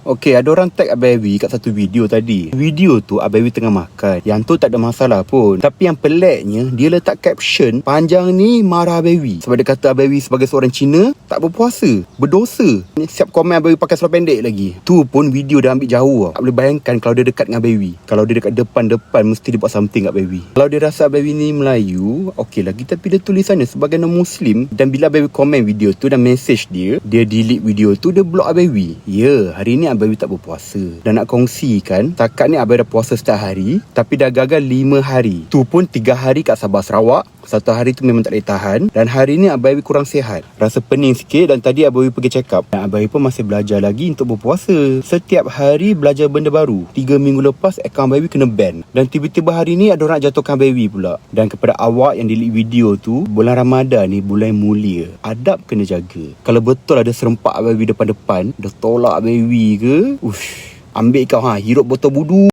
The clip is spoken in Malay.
Okey, ada orang tag Abawi kat satu video tadi. Video tu Abawi tengah makan. Yang tu tak ada masalah pun. Tapi yang peliknya, dia letak caption panjang ni marah Abawi. Sebab dia kata Abawi sebagai seorang Cina tak berpuasa, berdosa. Ni Siap komen Abawi pakai seluar pendek lagi. Tu pun video dia ambil jauh. Tak boleh bayangkan kalau dia dekat dengan Abawi. Kalau dia dekat depan-depan mesti dia buat something kat Abawi. Kalau dia rasa Abawi ni Melayu, okey lagi tapi dia tulisannya sebagai non-Muslim dan bila Abawi komen video tu dan message dia, dia delete video tu, dia block Abawi. Ya, hari ni Abawi tak berpuasa. Dan nak kongsikan, takat ni Abawi dah puasa setiap hari, tapi dah gagal 5 hari. Tu pun 3 hari kat Sabah Sarawak, satu hari tu memang tak boleh tahan dan hari ni Abawi kurang sihat. Rasa pening sikit dan tadi Abawi pergi check up. Dan Abawi pun masih belajar lagi untuk berpuasa. Setiap hari belajar benda baru. 3 minggu lepas akaun Abawi kena ban. Dan tiba-tiba hari ni ada orang nak jatuhkan Abawi pula. Dan kepada awak yang delete video tu, bulan Ramadan ni bulan mulia. Adab kena jaga. Kalau betul ada serempak Abawi depan-depan, dah tolak Abawi ke? Ush, ambil kau ha, hirup botol budu.